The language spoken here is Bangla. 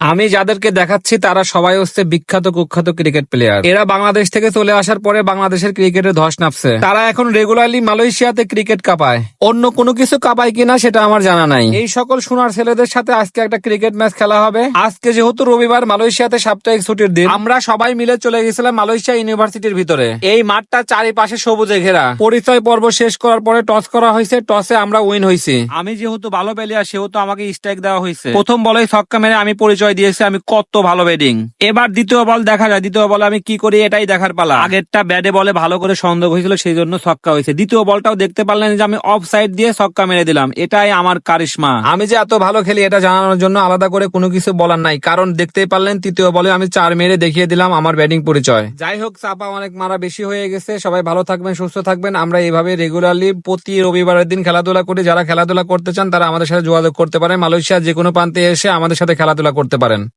আমি যাদেরকে দেখাচ্ছি, তারা সবাই হচ্ছে বিখ্যাত, কুখ্যাত ক্রিকেট প্লেয়ার এরা বাংলাদেশ থেকে চলে আসার পরে বাংলাদেশের ক্রিকেটে ধস নামছে। তারা এখন রেগুলারলি মালয়েশিয়াতে ক্রিকেট কাঁপায়। অন্য কোনো কিছু কাঁপায় কিনা সেটা আমার জানা নাই। এই সকল সোনার ছেলেদের সাথে আজকে একটা ক্রিকেট ম্যাচ খেলা হবে। আজকে যেহেতু রবিবার, মালয়েশিয়াতে সাপ্তাহিক ছুটির দিন, আমরা সবাই মিলে চলে গেছিলাম মালয়েশিয়া ইউনিভার্সিটির ভিতরে। এই মাঠটা চারিপাশে সবুজে ঘেরা। পরিচয় পর্ব শেষ করার পরে টস করা হয়েছে, টসে আমরা উইন হয়েছি। আমি যেহেতু ভালো প্লেয়ার সেহেতু আমাকে স্ট্রাইক দেওয়া হয়েছে। প্রথম বলেই ছক্কা মেরে আমি পরিচয় দিয়েছি, আমি কত ভালো ব্যাটিং এবার দ্বিতীয় বল দেখা যায়, দ্বিতীয় বলে আমি কি করি, এটাই দেখার পালা। আগেরটা ব্যাটে বলে ভালো করে সন্দেহ হয়েছিল সেই জন্য ছক্কা হয়েছে। দ্বিতীয় বলটাও দেখতে পারলেন যে আমি অফ সাইড দিয়ে ছক্কা মেরে দিলাম, এটাই আমার কারিশমা। আমি যে এত ভালো খেলি, এটা জানানোর জন্য আলাদা করে কোনো কিছু বলার নাই, কারণ দেখতেই পারলেন তৃতীয় বলে আমি চার মেরে দেখিয়ে দিলাম আমার ব্যাটিং পরিচয়। যাই হোক, চাপা অনেক মারা বেশি হয়ে গেছে, সবাই ভালো থাকবেন, সুস্থ থাকবেন। আমরা এইভাবে রেগুলারলি প্রতি রবিবারের দিন খেলাধুলা করি। যারা খেলাধুলা করতে চান, তারা আমাদের সাথে যোগাযোগ করতে পারেন। মালয়েশিয়ার যে কোনো প্রান্তে এসে আমাদের সাথে খেলাধুলা করতে পারেন।